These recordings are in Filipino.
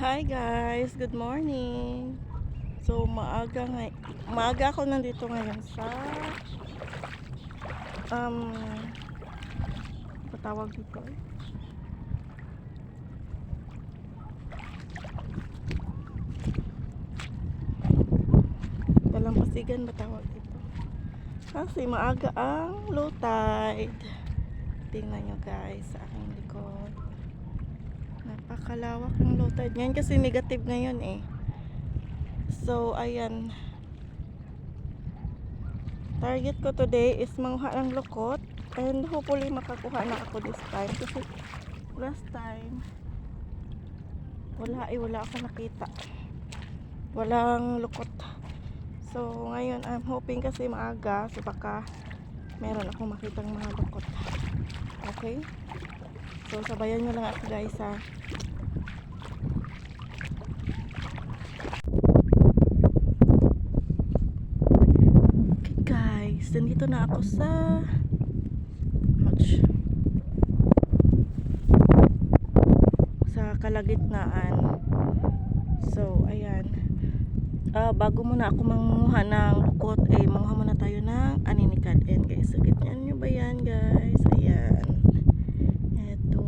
Hi guys, good morning. So maaga nga maaga ako nandito ngayon sa um patawag dito. Dalampasigan ba tawag dito? Kasi maaga ang low tide. Tingnan nyo guys sa aking likod. Napakalawak ng low tide. Ngayon kasi negative ngayon eh. So, ayan. Target ko today is manguha ng lukot. And hopefully makakuha na ako this time. Kasi last time, wala eh, wala ako nakita. Walang lukot. So, ngayon, I'm hoping kasi maaga. So, baka meron akong makitang mga lukot. Okay? So, sabayan nyo lang ako guys ha. Okay guys, nandito na ako sa ouch. Sa kalagitnaan. So ayan. Ah, bago muna ako manguha ng lukot eh manguha muna tayo ng aninikad and guys sakit nyo ba yan guys? Ayan eto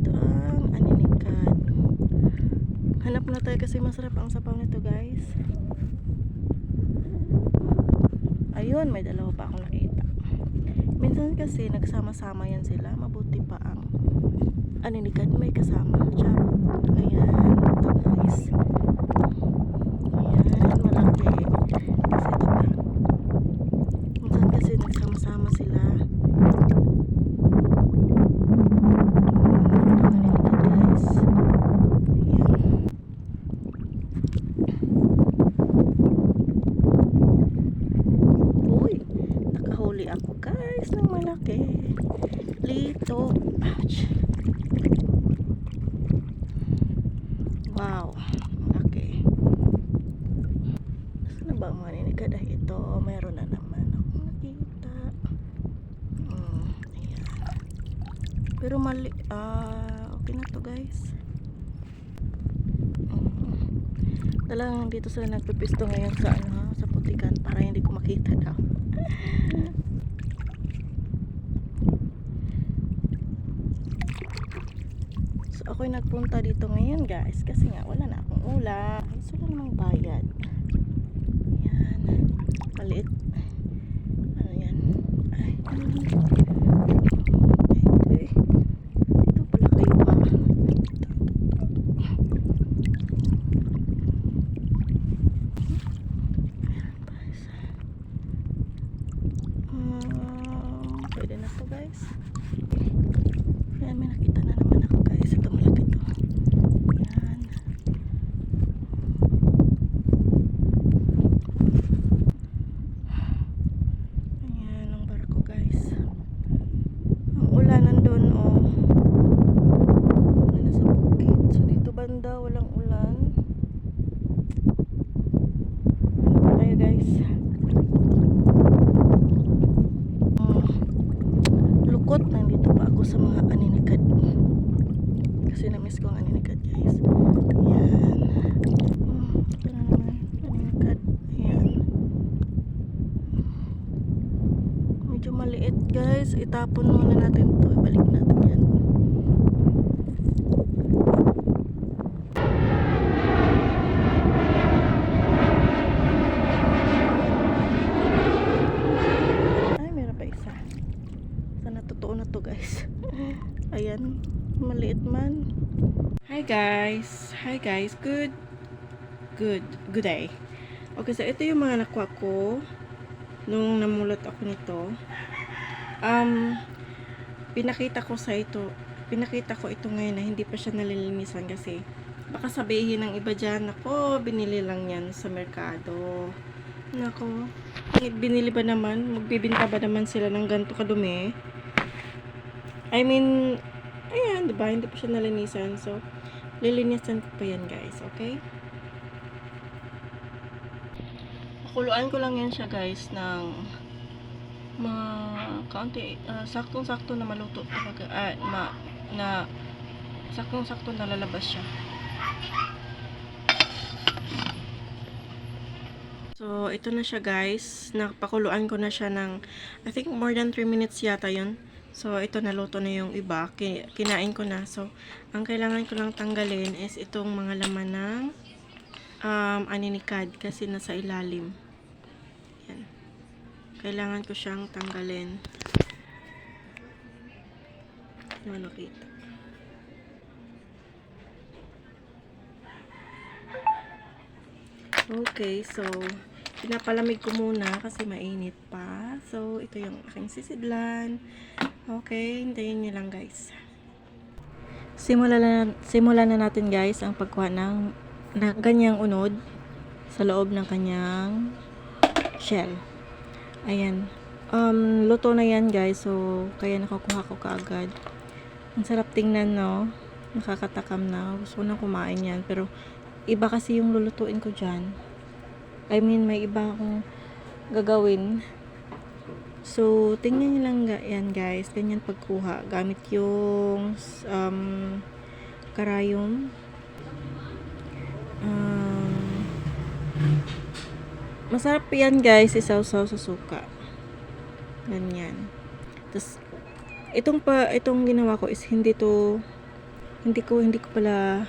ito ang aninikad hanap na tayo kasi masarap ang sapaw nito guys. Ayun may dalawa pa akong nakita. Minsan kasi nagsama-sama yan sila. Mabuti pa ang aninikad may kasama. Charot. Ayan. Ito guys. Ayan, malaki. Kasi ito pa. Minsan kasi nagsama-sama sila. Hmm, ito nga nila guys. Ayan. Uy, nakahuli ako guys ng malaki. Lito. Ouch. Wow, malaki. Saan na ba ang mga ninikadah ito? Meron na naman akong nakita. Hmm. Pero mali, ah, okay na to guys. Hmm. Talagang dito sila nagpipisto ngayon sa ano, putikan para hindi ko makita daw. So ako'y nagpunta dito ngayon guys kasi nga wala na akong ulam. Ay, wala namang bayad. Yan. Maliit. Ano yan? Ay. Ay, Ito pala kayo ha. Meron pa isa. Um, pwede na to guys. Ayan, may nakita na naman ako guys. Ito malaki to. Ayan. Ayan ang barko guys. Ang ulan nandun oh. Ulan na sa bukid. So dito banda walang ulan. Ano ba tayo guys? Mm, lukot nandito pa ako sa mga aninikad. Kasi na-miss ko ang aninikad guys. Ayan. Mm, ito na naman. Aninikad. Ayan. Medyo maliit guys. Itapon muna natin to. Ibalik natin yan. Ay, meron pa isa. Sana totoo na to guys. Ayan. Maliit man. Hi guys. Hi guys. Good. Good. Good day. Okay, so ito yung mga nakuha ko nung namulot ako nito. Um, pinakita ko sa ito, pinakita ko ito ngayon na hindi pa siya nalilinisan kasi baka sabihin ng iba dyan, ako, binili lang yan sa merkado. Nako, binili ba naman? Magbibinta ba naman sila ng ganito kadumi? I mean, ayan, diba? Hindi pa siya nalinisan. So, lilinisan ko pa yan, guys. Okay? Kuluan ko lang yan siya, guys, ng mga kaunti, ah, saktong-sakto na maluto talaga. Ah, ma, na saktong-sakto na lalabas siya. So, ito na siya guys. Napakuluan ko na siya ng, I think more than 3 minutes yata yun. So, ito naluto na yung iba. Ki- Kinain ko na. So, ang kailangan ko lang tanggalin is itong mga laman ng um, aninikad kasi nasa ilalim. Kailangan ko siyang tanggalin. Nakita. Okay, so pinapalamig ko muna kasi mainit pa. So, ito yung aking sisidlan. Okay, hintayin niyo lang guys. Simulan na, simulan na natin guys ang pagkuha ng na, ganyang unod sa loob ng kanyang shell. Ayan. Um, luto na yan guys. So, kaya nakukuha ko kaagad. Ang sarap tingnan no. Nakakatakam na. Gusto ko na kumain yan. Pero, iba kasi yung lulutuin ko dyan. I mean, may iba akong gagawin. So, tingnan nyo lang yan guys. Ganyan pagkuha. Gamit yung um, karayom. Um, masarap yan guys. Isaw-saw sa suka. Ganyan. Tapos, itong pa, itong ginawa ko is hindi to, hindi ko, hindi ko pala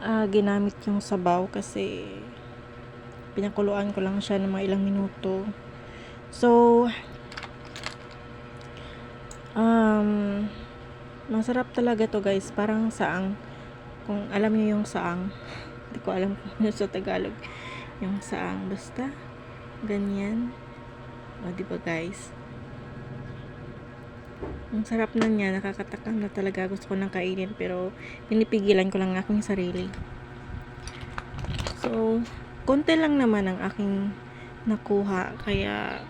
ah, ginamit yung sabaw kasi pinakuluan ko lang siya ng mga ilang minuto. So, um, masarap talaga to guys. Parang saang. Kung alam niyo yung saang. Hindi ko alam kung ano sa Tagalog. Yung saang. Basta, ganyan. O, di ba guys? Ang sarap na niya, nakakatakam na talaga. Gusto ko nang kainin pero pinipigilan ko lang aking sarili. So, konti lang naman ang aking nakuha. Kaya,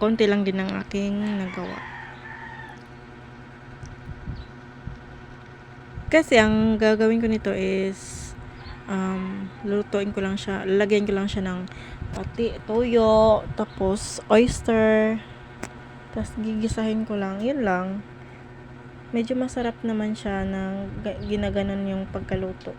konti lang din ang aking nagawa. Kasi, ang gagawin ko nito is, um, lulutuin ko lang siya, lalagyan ko lang siya ng pati, toyo, tapos oyster, tapos gigisahin ko lang, yun lang. Medyo masarap naman siya na ga- ginaganon yung pagkaluto.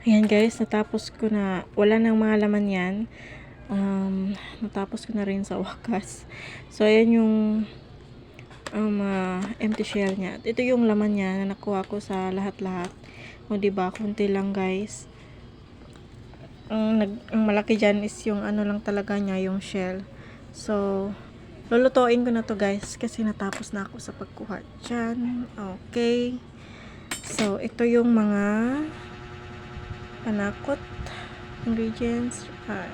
Ayan guys, natapos ko na, wala nang mga laman yan. Um, natapos ko na rin sa wakas. So, ayan yung um, ah, empty shell niya. Ito yung laman niya na nakuha ko sa lahat-lahat. O, diba? Kunti lang guys. Ang, nag, ang malaki dyan is yung ano lang talaga niya, yung shell. So, lulutuin ko na to guys kasi natapos na ako sa pagkuha dyan. Okay. So, ito yung mga panakot ingredients. Ah,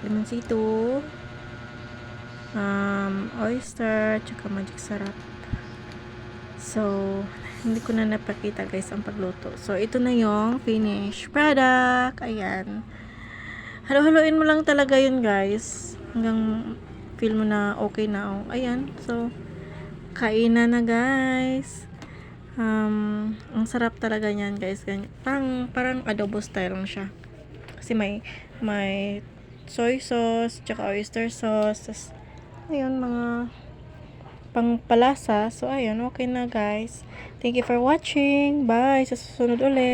lemonsito, um, oyster, tsaka magic sarap. So, hindi ko na napakita guys ang pagluto. So, ito na yung finished product. Ayan. Halo-haloin mo lang talaga yun guys. Hanggang feel mo na okay na. Oh. Ayan. So, kainan na guys. Um, ang sarap talaga niyan guys. Ganyan. Parang, parang adobo style lang siya. Kasi may, may soy sauce, tsaka oyster sauce. Tas, ayun, mga pangpalasa. So, ayun, okay na guys. Thank you for watching. Bye. Sa susunod ulit.